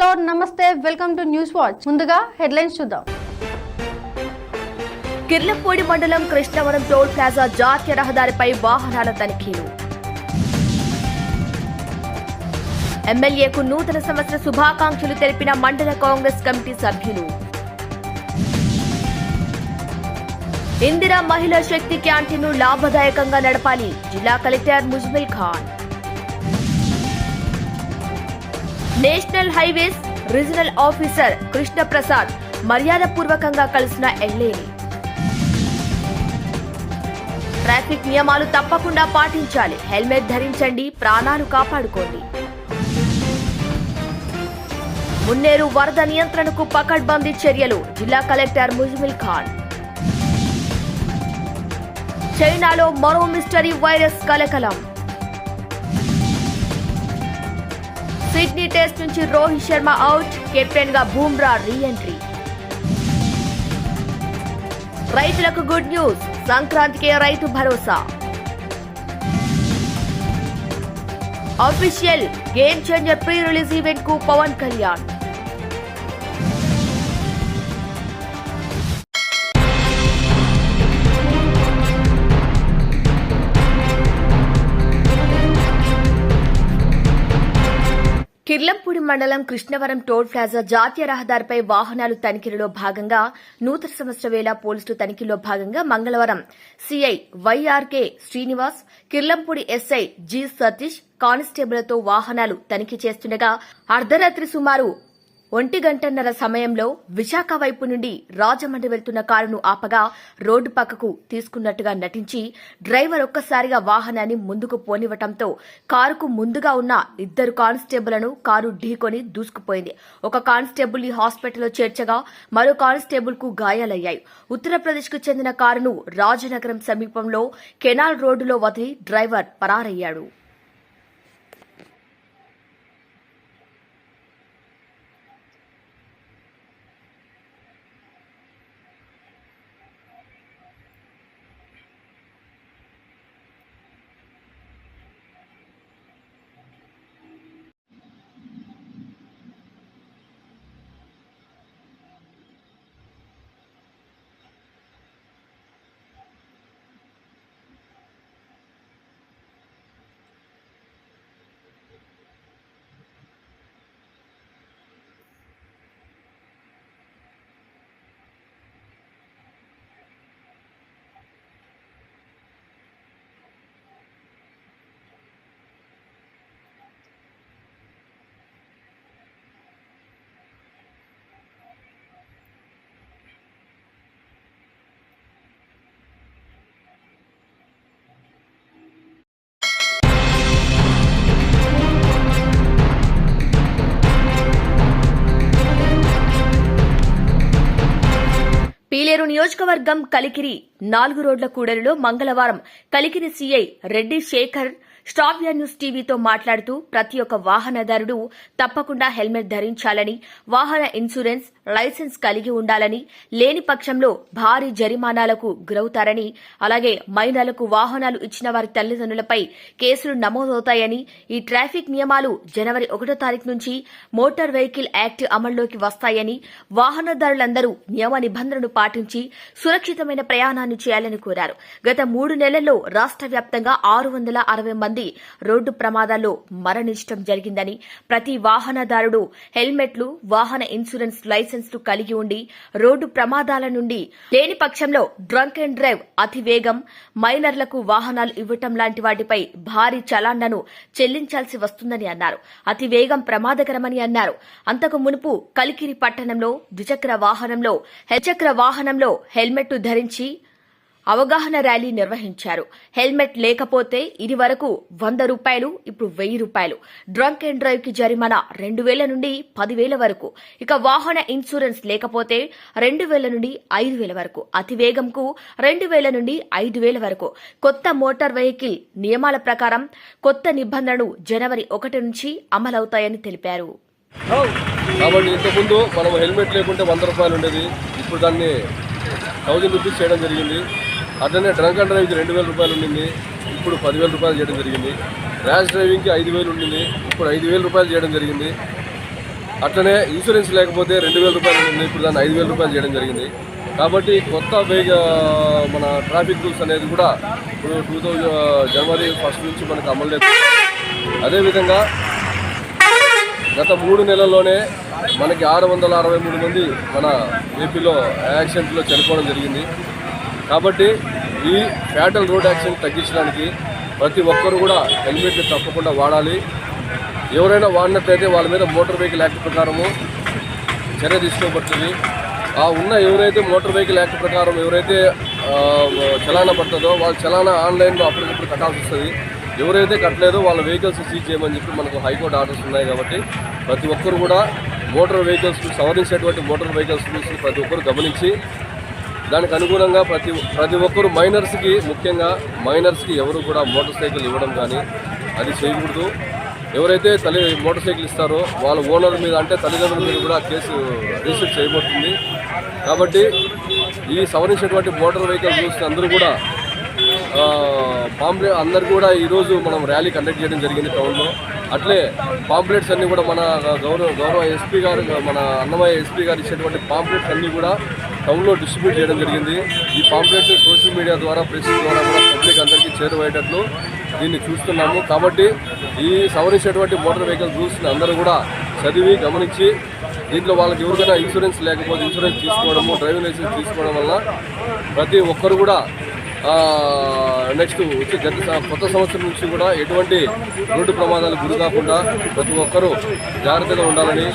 Hello నమస్తే welcome to news watch. ముందుగా headlines చూద్దాం. కిర్లపూడి మండలం కృష్ణవరం టోల్ ప్లాజా జాతీయ రహదారిపై వాహనాల తనిఖీలు. ఎమ్మెల్యేకు నూతన సంవత్సర శుభాకాంక్షలు తెలిపిన మండల కాంగ్రెస్ కమిటీ సభ్యులు. ఇందిరా మహిళా శక్తి క్యాంటీన్ను లాభదాయకంగా నడపాలి జిల్లా collector Muzammil Khan. National highways regional officer Krishnaprasad మర్యాదపూర్వకంగా కలిసిన ఎల్ఏని ట్రాఫిక్ నియమాలు తప్పకుండా పాటించాలి. హెల్మెట్ ధరించండి ప్రాణాలు కాపాడుకోండి. మున్నేరు వరద నియంత్రణకు పకడ్బందీ చర్యలు జిల్లా కలెక్టర్ ముజ్మిల్ ఖాన్. చైనాలో మరో మిస్టరీ వైరస్ కలకలం. సిడ్నీ టెస్ట్ నుంచి రోహిత్ శర్మ అవుట్ కెప్టెన్గా బూమ్రా రీఎంట్రీ రైతులకు good news సంక్రాంతికే Rythu Bharosa. Official game changer pre release ఈవెంట్కు Pawan Kalyan. Kirlampudi మండలం కృష్ణవరం టోల్ ప్లాజా జాతీయ రహదారిపై వాహనాలు తనిఖీలలో భాగంగా నూతన సంవత్సర వేళ పోలీసులు తనిఖీలో భాగంగా మంగళవారం CI Y R K Srinivas Kirlampudi SI G Satish కానిస్టేబుల్తో వాహనాలు తనిఖీ చేస్తుండగా అర్ధరాత్రి సుమారు ఒంటి గంటన్నర సమయంలో విశాఖ వైపు నుండి రాజమండ్రి వెళ్తున్న కారును ఆపగా రోడ్డు పక్కకు తీసుకున్నట్టుగా నటించి డ్రైవర్ ఒక్కసారిగా వాహనాన్ని ముందుకు పోనివ్వటంతో కారుకు ముందుగా ఉన్న ఇద్దరు కానిస్టేబుల్ను కారు ఢీకొని దూసుకుపోయింది. ఒక కానిస్టేబుల్ని హాస్పిటల్లో చేర్చగా మరో కానిస్టేబుల్కు గాయాలయ్యాయి. ఉత్తరప్రదేశ్కు చెందిన కారును రాజనగరం సమీపంలో కెనాల్ రోడ్డులో వదిలి డ్రైవర్ పరారయ్యాడు. నియోజకవర్గం కలికిరి నాలుగు రోడ్ల కూడలిలో మంగళవారం కలికిరి సీఐ రెడ్డి శేఖర్ స్టావియా న్యూస్ టీవీతో మాట్లాడుతూ ప్రతి ఒక్క వాహనదారుడు తప్పకుండా హెల్మెట్ ధరించాలని వాహన ఇన్సూరెన్స్ లైసెన్స్ కలిగి ఉండాలని లేని పక్షంలో భారీ జరిమానాలకు గురవుతారని అలాగే మైనర్లకు వాహనాలు ఇచ్చిన వారి తల్లిదండ్రులపై కేసులు నమోదవుతాయని ఈ ట్రాఫిక్ నియమాలు జనవరి ఒకటో తారీఖు నుంచి మోటార్ వెహికల్ యాక్ట్ అమల్లోకి వస్తాయని వాహనదారులందరూ నియమ నిబంధనలు పాటించి సురక్షితమైన ప్రయాణాన్ని చేయాలని కోరారు. గత మూడు నెలల్లో రాష్ట్ర వ్యాప్తంగా ఆరు వందల అరవై మంది రోడ్డు ప్రమాదాల్లో మరణించడం జరిగిందని ప్రతి వాహనదారుడు హెల్మెట్లు వాహన ఇన్సూరెన్స్ లైసెన్స్లు కలిగి ఉండి రోడ్డు ప్రమాదాల నుండి లేని పక్షంలో డ్రంక్ అండ్ డ్రైవ్ అతి వేగం మైనర్లకు వాహనాలు ఇవ్వటం లాంటి వాటిపై భారీ చలాన్లను చెల్లించాల్సి వస్తుందని అన్నారు. అతి వేగం ప్రమాదకరమని అన్నారు. అంతకు మునుపు కలికిరి పట్టణంలో ద్విచక్ర వాహనంలో హెచక్ర వాహనంలో హెల్మెట్ ధరించి అవగాహన ర్యాలీ నిర్వహించారు. హెల్మెట్ లేకపోతే ఇది వరకు వంద రూపాయలు ఇప్పుడు వెయ్యి రూపాయలు. డ్రంక్ అండ్ డ్రైవ్కి జరిమానా రెండు వేల నుండి పదివేల వరకు. ఇక వాహన ఇన్సూరెన్స్ లేకపోతే రెండు వేల నుండి ఐదు వేల వరకు. అతివేగంకు రెండు వేల నుండి ఐదు వేల వరకు. కొత్త మోటార్ వెహికల్ నియమాల ప్రకారం కొత్త నిబంధనలు జనవరి ఒకటి నుంచి అమలవుతాయని తెలిపారు. కాబట్టి ఇంతకుముందు మనం హెల్మెట్ లేకుంటే వంద రూపాయలు ఉండేది. ఇప్పుడు దాన్ని థౌజండ్ రూపీస్ చేయడం జరిగింది. అట్లనే డ్రంక్ అండ్ డ్రైవ్కి రెండు వేల రూపాయలు ఉండింది. ఇప్పుడు పదివేల రూపాయలు చేయడం జరిగింది. ర్యాష్ డ్రైవింగ్కి ఐదు వేలు ఉండింది. ఇప్పుడు ఐదు వేల రూపాయలు చేయడం జరిగింది. అట్లనే ఇన్సూరెన్స్ లేకపోతే రెండు వేల రూపాయలు ఉంది ఇప్పుడు దాన్ని ఐదు వేల రూపాయలు చేయడం జరిగింది. కాబట్టి కొత్త వేగ మన ట్రాఫిక్ రూల్స్ అనేది కూడా ఇప్పుడు టూ థౌజండ్ జనవరి ఫస్ట్ నుంచి మనకు అమలు లేదు. అదేవిధంగా గత మూడు నెలల్లోనే మనకి ఆరు వందల అరవై మూడు మంది మన ఏపీలో యాక్సిడెంట్లో చనిపోవడం జరిగింది. కాబట్టి ఈ ఫ్యాటల్ రోడ్ యాక్సిడెంట్ తగ్గించడానికి ప్రతి ఒక్కరు కూడా హెల్మెట్ తప్పకుండా వాడాలి. ఎవరైనా వాడినట్లయితే వాళ్ళ మీద మోటార్ వెహికల్ యాక్ట్ ప్రకారము చర్య తీసుకోబడుతుంది. ఆ ఉన్న ఎవరైతే మోటార్ వెహికల్ యాక్ట్ ప్రకారం ఎవరైతే చలానా పడుతుందో వాళ్ళ చలానా ఆన్లైన్లో అప్పటికప్పుడు కట్టాల్సి వస్తుంది. ఎవరైతే కట్టలేదో వాళ్ళ వెహికల్స్ సీజ్ చేయమని చెప్పి మనకు హైకోర్టు ఆర్డర్స్ ఉన్నాయి కాబట్టి ప్రతి ఒక్కరు కూడా మోటార్ వెహికల్స్ సవరించేటువంటి మోటార్ వెహికల్స్ ప్రతి ఒక్కరు గమనించి దానికి అనుగుణంగా ప్రతి ప్రతి ఒక్కరు మైనర్స్కి ముఖ్యంగా మైనర్స్కి ఎవరు కూడా మోటార్ సైకిల్ ఇవ్వడం కానీ అది చేయకూడదు. ఎవరైతే తల్లి మోటార్ సైకిల్ ఇస్తారో వాళ్ళ ఓనర్ మీద అంటే తల్లిదండ్రుల మీద కూడా కేసు రిజిస్టర్ చేయబడుతుంది. కాబట్టి ఈ సవరించినటువంటి మోటార్ వెహికల్ చూస్తే అందరూ కూడా పాంప్లెట్ అందరు కూడా ఈరోజు మనం ర్యాలీ కండక్ట్ చేయడం జరిగింది టౌన్లో. అట్లే పాంప్లెట్స్ అన్నీ కూడా మన గౌరవ గౌరవ ఎస్పీ గారు మన అన్నమయ్య ఎస్పీ గారు ఇచ్చేటువంటి పాంప్లెట్స్ అన్నీ కూడా టౌన్లో డిస్ట్రిబ్యూట్ చేయడం జరిగింది. ఈ పాంప్లెట్స్ సోషల్ మీడియా ద్వారా ప్రెస్ ద్వారా కూడా పబ్లిక్ అందరికీ చేరువయ్యేటట్లు దీన్ని చూస్తున్నాము. కాబట్టి ఈ సవరించేటువంటి మోటార్ వెహికల్ రూల్స్ని అందరూ కూడా చదివి గమనించి దీంట్లో వాళ్ళకి ఎవరికైనా ఇన్సూరెన్స్ లేకపోతే ఇన్సూరెన్స్ తీసుకోవడము డ్రైవింగ్ లైసెన్స్ తీసుకోవడం వల్ల ప్రతి ఒక్కరు కూడా నెక్స్ట్ వచ్చే గత కొత్త సంవత్సరం నుంచి కూడా ఎటువంటి రోడ్డు ప్రమాదాలకు గురి కాకుండా ప్రతి ఒక్కరూ జాగ్రత్తగా ఉండాలని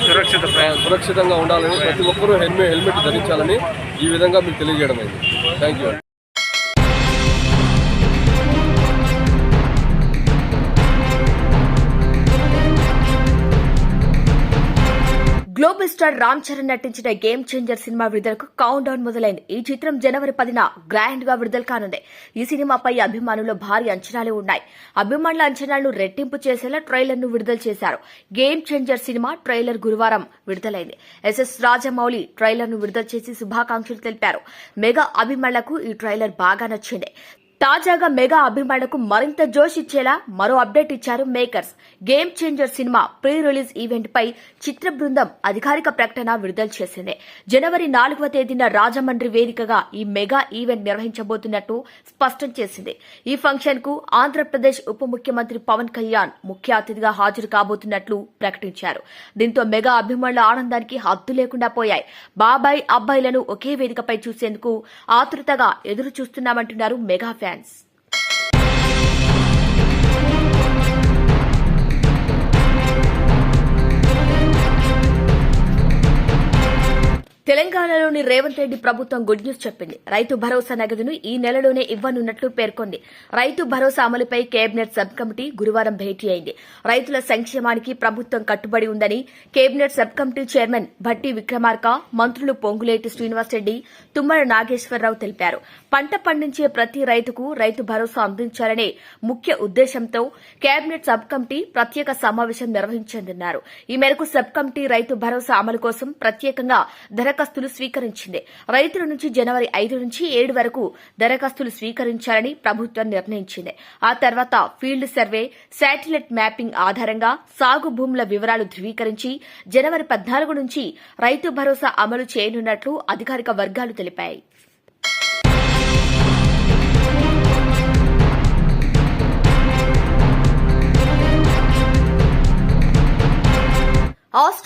సురక్షితంగా ఉండాలని ప్రతి ఒక్కరూ హెల్మెట్ హెల్మెట్ ధరించాలని ఈ విధంగా మీకు తెలియజేయడం అయింది thank you star Ram Charan నటించిన గేమ్ చేంజర్ సినిమా విడుదలకు కౌంట్ డౌన్ మొదలైంది. ఈ చిత్రం జనవరి పదిన గ్రాండ్గా విడుదల కానుంది. ఈ సినిమాపై అభిమానులు భారీ అంచనాలు ఉన్నాయి. అభిమానుల అంచనాలను రెట్టింపు చేసేలా ట్రైలర్ను విడుదల చేశారు. గేమ్ చేంజర్ సినిమా ట్రైలర్ గురువారం విడుదలైంది. ఎస్ఎస్ రాజమౌళి ట్రైలర్ను విడుదల చేసి శుభాకాంక్షలు తెలిపారు. మెగా అభిమానులకు ఈ ట్రైలర్ బాగా నచ్చింది. తాజాగా మెగా అభిమానులకు మరింత జోష్ ఇచ్చేలా మరో అప్డేట్ ఇచ్చారు మేకర్స్. గేమ్ చేంజర్ సినిమా ప్రీ రిలీజ్ ఈవెంట్ పై చిత్ర బృందం అధికారిక ప్రకటన విడుదల చేసింది. జనవరి నాలుగవ తేదీన రాజమండ్రి వేదికగా ఈ మెగా ఈవెంట్ నిర్వహించబోతున్నట్టు స్పష్టం చేసింది. ఈ ఫంక్షన్కు ఆంధ్రప్రదేశ్ ఉప ముఖ్యమంత్రి పవన్ కళ్యాణ్ ముఖ్య అతిథిగా హాజరు కాబోతున్నట్లు ప్రకటించారు. దీంతో మెగా అభిమానుల ఆనందానికి హద్దు లేకుండా పోయాయి. బాబాయ్ అబ్బాయిలను ఒకే వేదికపై చూసేందుకు ఆతృతగా ఎదురు చూస్తున్నామంటున్నారు మెగా sense. తెలంగాణలోని రేవంత్ రెడ్డి ప్రభుత్వం గుడ్ న్యూస్ చెప్పింది. రైతు భరోసా నగదును ఈ నెలలోనే ఇవ్వనున్నట్లు పేర్కొంది. రైతు భరోసా అమలుపై కేబినెట్ సబ్ కమిటీ గురువారం భేటీ అయింది. రైతుల సంక్షేమానికి ప్రభుత్వం కట్టుబడి ఉందని cabinet sub committee chairman Bhatti Vikramarka మంత్రులు పొంగులేటి శ్రీనివాసరెడ్డి తుమ్మల నాగేశ్వరరావు తెలిపారు. పంట పండించే ప్రతి రైతుకు రైతు భరోసా అందించాలనే ముఖ్య ఉద్దేశంతో కేబినెట్ సబ్ కమిటీ ప్రత్యేక సమావేశం నిర్వహించిందన్నారు ఈ మేరకు సబ్ కమిటీ రైతు భరోసా అమలు కోసం ప్రత్యేకంగా ధర దరఖాస్తులు స్వీకరించింది. రైతుల నుంచి జనవరి ఐదు నుంచి ఏడు వరకు దరఖాస్తులు స్వీకరించాలని ప్రభుత్వం నిర్ణయించింది. ఆ తర్వాత ఫీల్డ్ సర్వే శాటిలైట్ మ్యాపింగ్ ఆధారంగా సాగు భూముల వివరాలు ధృవీకరించి జనవరి పద్నాలుగు నుంచి రైతు భరోసా అమలు చేయనున్నట్లు అధికారిక వర్గాలు తెలిపాయి.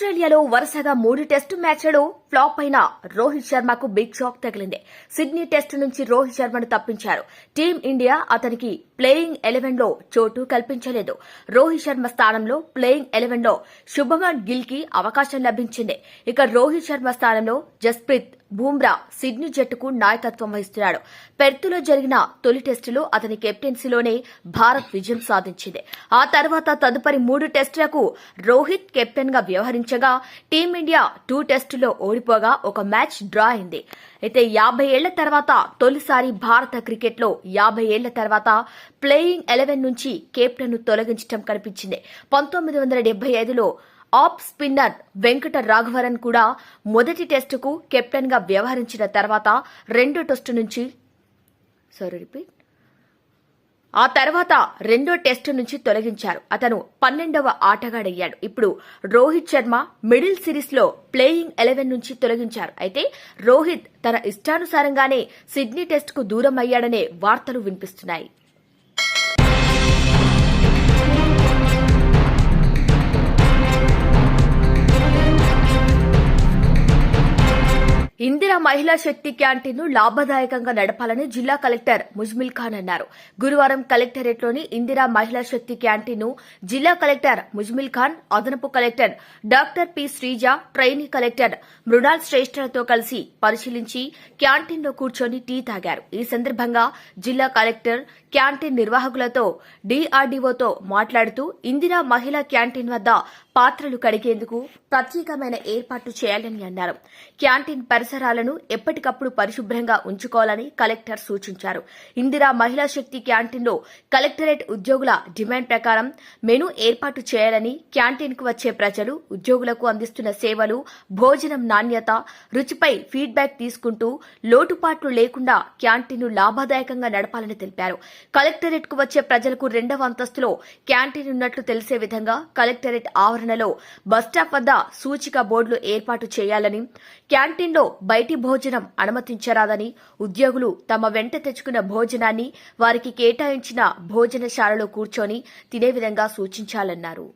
ఆస్ట్రేలియాలో వరుసగా మూడు టెస్టు మ్యాచ్లలో ఫ్లాప్ అయిన రోహిత్ శర్మకు బిగ్ షాక్ తగిలింది. సిడ్నీ టెస్టు నుంచి రోహిత్ శర్మను తప్పించారు. టీం ఇండియా అతనికి ప్లేయింగ్ ఎలెవెన్లో చోటు కల్పించలేదు. రోహిత్ శర్మ స్థానంలో ప్లేయింగ్ ఎలెవెన్లో శుభమన్ గిల్కి అవకాశం లభించింది. ఇక రోహిత్ శర్మ స్థానంలో జస్ప్రీత్ బూమ్రా సిడ్నీ జట్టుకు నాయకత్వం వహిస్తున్నాడు. పెర్తులో జరిగిన తొలి టెస్టులో అతని కెప్టెన్సీలోనే భారత్ విజయం సాధించింది. ఆ తర్వాత తదుపరి మూడు టెస్టులకు రోహిత్ కెప్టెన్గా వ్యవహరించగా టీమిండియా టూ టెస్టులో ఓడిపోగా ఒక మ్యాచ్ డ్రా అయింది. అయితే యాభై ఏళ్ళ తర్వాత తొలిసారి భారత క్రికెట్లో యాభై ఏళ్ళ తర్వాత ప్లేయింగ్ ఎలెవెన్ నుంచి కెప్టెన్ను తొలగించడం కనిపించింది. పంతొమ్మిది వందల డెబ్బై ఐదులో ఆప్ స్పిన్నర్ వెంకట రాఘవరన్ కూడా మొదటి టెస్టుకు కెప్టెన్గా వ్యవహరించిన తర్వాత రెండో టెస్టు నుంచి సారీ రిపీట్ ఆ తర్వాత రెండో టెస్టు నుంచి తొలగించారు. అతను పన్నెండవ ఆటగాడయ్యాడు. ఇప్పుడు రోహిత్ శర్మ మిడిల్ సిరీస్లో ప్లేయింగ్ ఎలెవెన్ నుంచి తొలగించారు. అయితే రోహిత్ తన ఇష్టానుసారంగానే సిడ్నీ టెస్టుకు దూరం అయ్యాడనే వార్తలు వినిపిస్తున్నాయి. ఇందిరా మహిళా శక్తి క్యాంటీన్ను లాభదాయకంగా నడపాలని జిల్లా కలెక్టర్ ముజ్మిల్ ఖాన్ అన్నారు. గురువారం కలెక్టరేట్లోని ఇందిరా మహిళా శక్తి క్యాంటీన్ను జిల్లా కలెక్టర్ ముజ్మిల్ ఖాన్ అదనపు collector doctor P Sreeja trainee collector Mrunal శ్రేష్ఠలతో కలిసి పరిశీలించి క్యాంటీన్లో కూర్చొని టీ తాగారు. ఈ సందర్భంగా జిల్లా కలెక్టర్ క్యాంటీన్ నిర్వాహకులతో డీఆర్డీఓతో మాట్లాడుతూ ఇందిరా మహిళా క్యాంటీన్ వద్ద పాత్రలు కడిగేందుకు ప్రత్యేకమైన ఏర్పాట్లు చేయాలని అన్నారు. క్యాంటీన్ పరిసరాలను ఎప్పటికప్పుడు పరిశుభ్రంగా ఉంచుకోవాలని కలెక్టర్ సూచించారు. ఇందిరా మహిళా శక్తి క్యాంటీన్లో కలెక్టరేట్ ఉద్యోగుల డిమాండ్ ప్రకారం మెనూ ఏర్పాటు చేయాలని క్యాంటీన్కు వచ్చే ప్రజలు ఉద్యోగులకు అందిస్తున్న సేవలు భోజనం నాణ్యత రుచిపై ఫీడ్బ్యాక్ తీసుకుంటూ లోటుపాట్లు లేకుండా క్యాంటీన్ను లాభదాయకంగా నడపాలని తెలిపారు. కలెక్టరేట్కు వచ్చే ప్రజలకు రెండవ అంతస్తులో క్యాంటీన్ ఉన్నట్లు తెలిసే విధంగా కలెక్టరేట్ ఆవరణలో బస్టాప్ వద్ద సూచిక బోర్డులు ఏర్పాటు చేయాలని క్యాంటీన్లో బయటి భోజనం అనుమతించరాదని ఉద్యోగులు తమ వెంట తెచ్చుకున్న భోజనాన్ని వారికి కేటాయించిన భోజనశాలలో కూర్చొని తినే విధంగా సూచించాలన్నారు.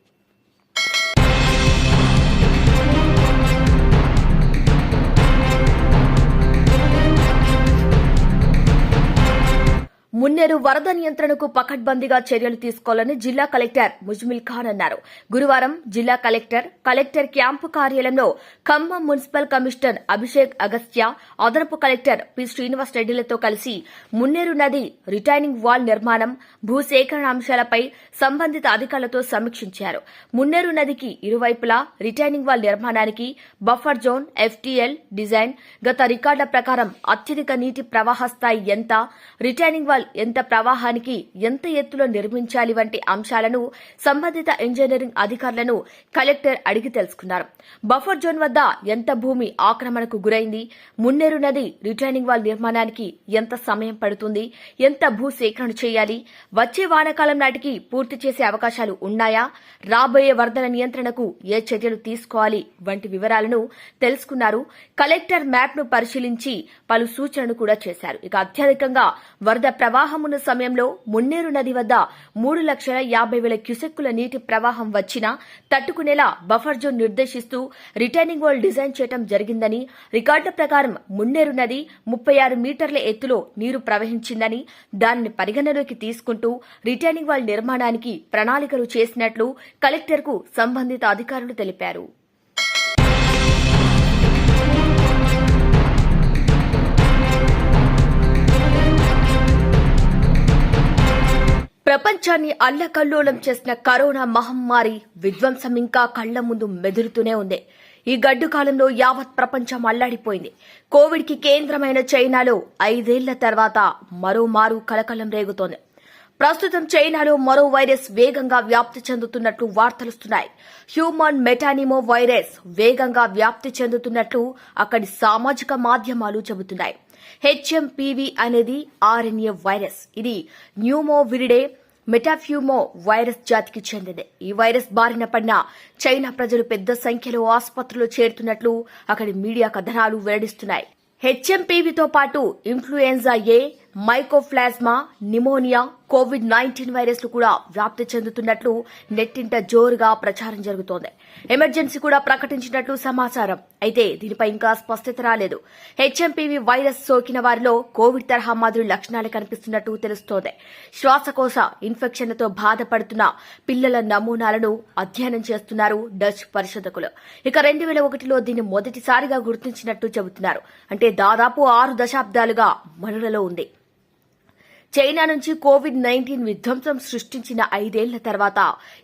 మున్నేరు వరద నియంత్రణకు పకడ్బందీగా చర్యలు తీసుకోవాలని జిల్లా కలెక్టర్ ముజ్మిల్ ఖాన్ అన్నారు. గురువారం జిల్లా కలెక్టర్ కలెక్టర్ క్యాంపు కార్యాలయంలో ఖమ్మం మున్సిపల్ కమిషనర్ అభిషేక్ అగస్త్య అదనపు కలెక్టర్ పి శ్రీనివాస్ రెడ్డిలతో కలిసి మున్నేరు నది రిటైనింగ్ వాల్ నిర్మాణం భూసేకరణ అంశాలపై సంబంధిత అధికారులతో సమీక్షించారు. మున్నేరు నదికి ఇరువైపులా రిటైనింగ్ వాల్ నిర్మాణానికి బఫర్ జోన్ ఎఫ్టీఎల్ డిజైన్ గత రికార్డుల ప్రకారం అత్యధిక నీటి ప్రవాహ స్థాయి ఎంత రిటైనింగ్ వాల్ ఎంత ప్రవాహానికి ఎంత ఎత్తులో నిర్మించాలి వంటి అంశాలను సంబంధిత ఇంజనీరింగ్ అధికారులను కలెక్టర్ అడిగి తెలుసుకున్నారు. బఫర్ జోన్ వద్ద ఎంత భూమి ఆక్రమణకు గురైంది? మున్నేరు నది రిటైనింగ్ వాల్ నిర్మాణానికి ఎంత సమయం పడుతుంది? ఎంత భూ సేకరణ చేయాలి? వచ్చే వానాకాలం నాటికి పూర్తి చేసే అవకాశాలు ఉన్నాయా? రాబోయే వరదల నియంత్రణకు ఏ చర్యలు తీసుకోవాలి? వంటి వివరాలను తెలుసుకున్నారు. కలెక్టర్ మ్యాప్ను పరిశీలించి పలు సూచనలు కూడా చేశారు. ఇక అత్యధికంగా వరద ప్రవాహం ప్రవాహమున్న సమయంలో మున్నేరు నది వద్ద మూడు లక్షల యాభై వేల క్యూసెక్కుల నీటి ప్రవాహం వచ్చినా తట్టుకునేలా బఫర్ జోన్ నిర్దేశిస్తూ రిటైనింగ్ వాల్ డిజైన్ చేయడం జరిగిందని రికార్డుల ప్రకారం మున్నేరు నది ముప్పై ఆరు మీటర్ల ఎత్తులో నీరు ప్రవహించిందని దానిని పరిగణలోకి తీసుకుంటూ రిటైనింగ్ వాల్ నిర్మాణానికి ప్రణాళికలు చేసినట్లు కలెక్టర్కు సంబంధిత అధికారులు తెలిపారు. ప్రపంచాన్ని అల్లకల్లోలం చేసిన కరోనా మహమ్మారి విధ్వంసం ఇంకా కళ్ళ ముందు మెదులుతూనే ఉంది. ఈ గడ్డు కాలంలో యావత్ ప్రపంచం అల్లాడిపోయింది. కోవిడ్కి కేంద్రమైన చైనాలో ఐదేళ్ళ తర్వాత మరోమారు కలకలం రేగుతోంది. ప్రస్తుతం చైనాలో మరో వైరస్ వేగంగా వ్యాప్తి చెందుతున్నట్లు వార్తలుస్తున్నాయి. హ్యూమన్ మెటానిమో వైరస్ వేగంగా వ్యాప్తి చెందుతున్నట్లు అక్కడి సామాజిక మాధ్యమాలు చెబుతున్నాయి. హెచ్ఎంపీవీ అనేది ఆర్ఎన్ఏ వైరస్. ఇది న్యూమోవిరిడే మెటాఫ్యూమో వైరస్ జాతికి చెందింది. ఈ వైరస్ బారిన పడిన చైనా ప్రజలు పెద్ద సంఖ్యలో ఆసుపత్రులు చేరుతున్నట్లు అక్కడి మీడియా కథనాలు వెల్లడిస్తున్నాయి. హెచ్ఎంపీవీతో పాటు influenza A mycoplasma pneumonia COVID nineteen వైరస్లు కూడా వ్యాప్తి చెందుతున్నట్లు నెట్టింట జోరుగా ప్రచారం జరుగుతోంది. ఎమర్జెన్సీ కూడా ప్రకటించినట్లు సమాచారం. అయితే దీనిపై ఇంకా స్పష్టత రాలేదు. హెచ్ఎంపీవీ వైరస్ సోకిన వారిలో కోవిడ్ తరహా మాదిరి లక్షణాలు కనిపిస్తున్నట్టు తెలుస్తోంది. శ్వాసకోశ ఇన్ఫెక్షన్లతో బాధపడుతున్న పిల్లల నమూనాలను అధ్యయనం చేస్తున్నారు డచ్ పరిశోధకులు. ఇక రెండు వేల ఒకటిలో దీన్ని మొదటిసారిగా గుర్తించినట్టు చెబుతున్నారు. అంటే దాదాపు ఆరు దశాబ్దాలుగా మనులలో ఉంది. చైనా నుంచి కోవిడ్ నైన్టీన్ విధ్వంసం సృష్టించిన ఐదేళ్ళ తర్వాత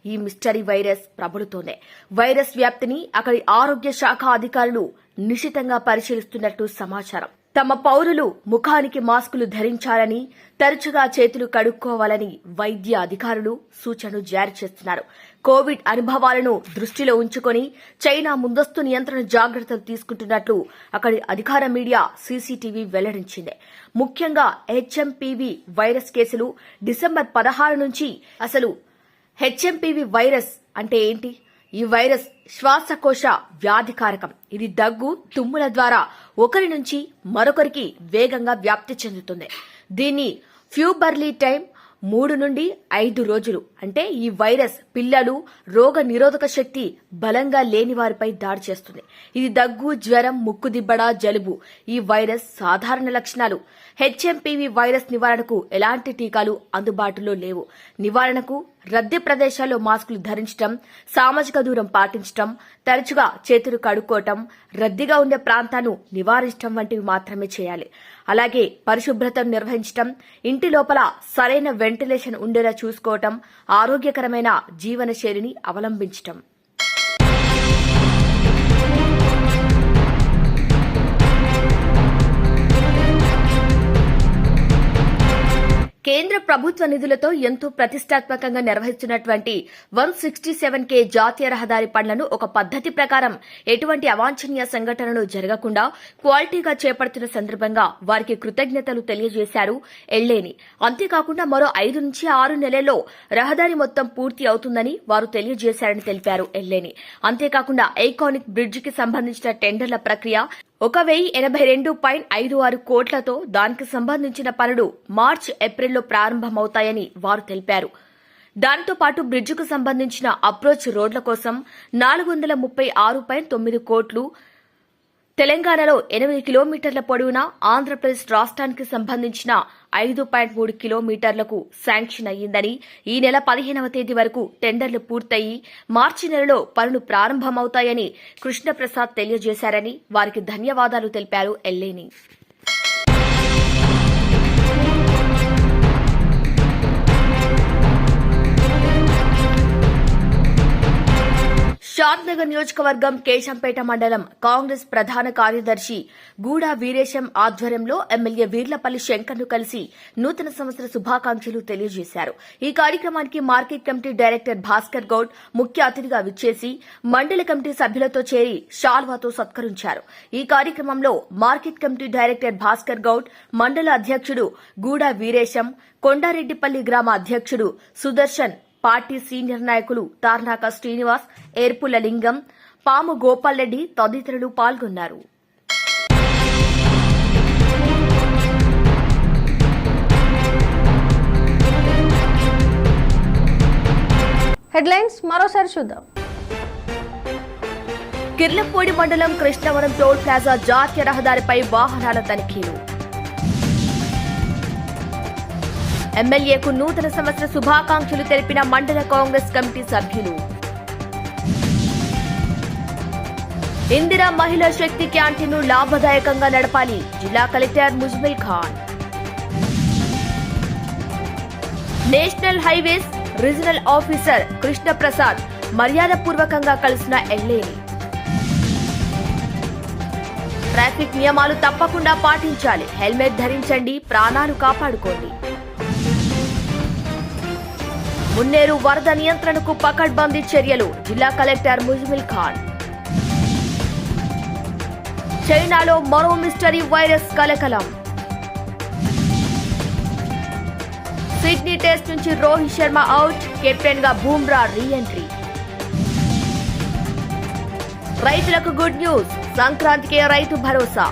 ఈ మిస్టరీ వైరస్ ప్రబలుతోంది. వైరస్ వ్యాప్తిని అక్కడి ఆరోగ్య శాఖ అధికారులు నిశితంగా పరిశీలిస్తున్నట్టు సమాచారం. తమ పౌరులు ముఖానికి మాస్కులు ధరించాలని తరచుగా చేతులు కడుక్కోవాలని వైద్య అధికారులు సూచనలు జారీ చేస్తున్నారు. కోవిడ్ అనుభవాలను దృష్టిలో ఉంచుకొని చైనా ముందస్తు నియంత్రణ జాగ్రత్తలు తీసుకుంటున్నట్లు అక్కడి అధికార మీడియా సీసీటీవీ వెల్లడించింది. ముఖ్యంగా హెచ్ఎంపీవీ వైరస్ కేసులు డిసెంబర్ పదహారు నుంచి అసలు హెచ్ఎంపీవీ వైరస్ అంటే ఏంటి? ఈ వైరస్ శ్వాసకోశ వ్యాధికారకం. ఇది దగ్గు తుమ్ముల ద్వారా ఒకరి నుంచి మరొకరికి వేగంగా వ్యాప్తి చెందుతుంది. దీన్ని ఫ్యూబర్లీ టైం మూడు నుండి ఐదు రోజులు. అంటే ఈ వైరస్ పిల్లలు రోగ నిరోధక శక్తి బలంగా లేని వారిపై దాడి చేస్తుంది. ఇది దగ్గు జ్వరం ముక్కు దిబ్బడ జలుబు. ఈ వైరస్ సాధారణ లక్షణాలు. హెచ్ఎంపీవీ వైరస్ నివారణకు ఎలాంటి టీకాలు అందుబాటులో లేవు. నివారణకు రద్దీ ప్రదేశాల్లో మాస్కులు ధరించడం సామాజిక దూరం పాటించడం తరచుగా చేతులు కడుక్కోవటం రద్దీగా ఉండే ప్రాంతాన్ని నివారించడం వంటివి మాత్రమే చేయాలి. అలాగే పరిశుభ్రతను నిర్వహించటం ఇంటి లోపల సరైన వెంటిలేషన్ ఉండేలా చూసుకోవటం ఆరోగ్యకరమైన జీవన శైలిని అవలంబించటం. కేంద్ర ప్రభుత్వ నిధులతో ఎంతో ప్రతిష్టాత్మకంగా నిర్వహిస్తున్నటువంటి వన్ సిక్స్టీ సెవెన్ కే జాతీయ రహదారి పనులను ఒక పద్దతి ప్రకారం ఎటువంటి అవాంఛనీయ సంఘటనలు జరగకుండా క్వాలిటీగా చేపడుతున్న సందర్భంగా వారికి కృతజ్ఞతలు తెలియజేశారు ఎల్లేని. అంతేకాకుండా మరో ఐదు నుంచి ఆరు నెలల్లో రహదారి మొత్తం పూర్తి అవుతుందని వారు తెలియజేశారని తెలిపారు ఎల్లేని. అంతేకాకుండా ఐకానిక్ బ్రిడ్జికి సంబంధించిన టెండర్ల ప్రక్రియ ఒక వెయ్యి ఎనభై రెండు పాయింట్ ఐదు ఆరు కోట్లతో దానికి సంబంధించిన పనులు మార్చ్ ఏప్రిల్లో ప్రారంభమవుతాయని వారు తెలిపారు. దానితో పాటు బ్రిడ్జికు సంబంధించిన అప్రోచ్ రోడ్ల కోసం నాలుగు వందల ముప్పై ఆరు పాయింట్ తొమ్మిది కోట్లు తెలంగాణలో ఎనిమిది కిలోమీటర్ల పొడవున ఆంధ్రప్రదేశ్ రాష్ట్రానికి సంబంధించిన ఐదు పాయింట్ మూడు కిలోమీటర్లకు శాంక్షన్ అయ్యిందని ఈ నెల పదిహేనవ తేదీ వరకు టెండర్లు పూర్తయి మార్చి నెలలో పనులు ప్రారంభమవుతాయని కృష్ణప్రసాద్ తెలియజేశారని వారికి ధన్యవాదాలు తెలిపారు ఎల్లేని. షాద్నగర్ నియోజకవర్గం కేశంపేట మండలం కాంగ్రెస్ ప్రధాన కార్యదర్శి గూడా వీరేశం ఆధ్వర్యంలో ఎమ్మెల్యే వీర్లపల్లి శంకర్ను కలిసి నూతన సంవత్సర శుభాకాంక్షలు తెలియజేశారు. ఈ కార్యక్రమానికి market committee director Bhaskar Goud ముఖ్య అతిథిగా విచ్చేసి మండలి కమిటీ సభ్యులతో చేరి షాల్వాతో సత్కరించారు. ఈ కార్యక్రమంలో market committee director Bhaskar Goud మండల అధ్యక్షుడు గూడా వీరేశం కొండారెడ్డిపల్లి గ్రామ అధ్యక్షుడు సుదర్శన్ పార్టీ సీనియర్ నాయకులు తార్నాక శ్రీనివాస్ ఏర్పుల లింగం పాము గోపాల్ రెడ్డి తదితరులు పాల్గొన్నారు. హెడ్లైన్స్ మరోసారి చూద్దాం. కిర్లపూడి మండలం కృష్ణవరం టోల్ ప్లాజా జాతీయ రహదారిపై వాహనాల తనిఖీలు. ఎమ్మెల్యేకు నూతన సంవత్సర శుభాకాంక్షలు తెలిపిన మండల కాంగ్రెస్ కమిటీ సభ్యులు. ఇందిరా మహిళా శక్తి క్యాంటీన్ను లాభదాయకంగా నడపాలి జిల్లా collector Muzammil Khan. National highways regional officer Krishnaprasad మర్యాదపూర్వకంగా కలిసిన ఎల్ఏ. ట్రాఫిక్ నియమాలు తప్పకుండా పాటించాలి. హెల్మెట్ ధరించండి ప్రాణాలు కాపాడుకోండి. మున్నేరు వరద నియంత్రణకు పకడ్బందీ చర్యలు. జిల్లా కలెక్టర్ ముజ్మిల్ ఖాన్. చైనాలో మరో మిస్టరీ వైరస్ కలకలం. సిడ్నీ టెస్ట్ నుంచి రోహిత్ శర్మ అవుట్. కెప్టెన్గా బూమ్రా రీఎంట్రీ. రైతులకు గుడ్ న్యూస్. సంక్రాంతికి Rythu Bharosa.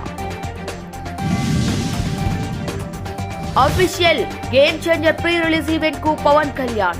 Official game changer pre release ఈవెంట్కు Pawan Kalyan.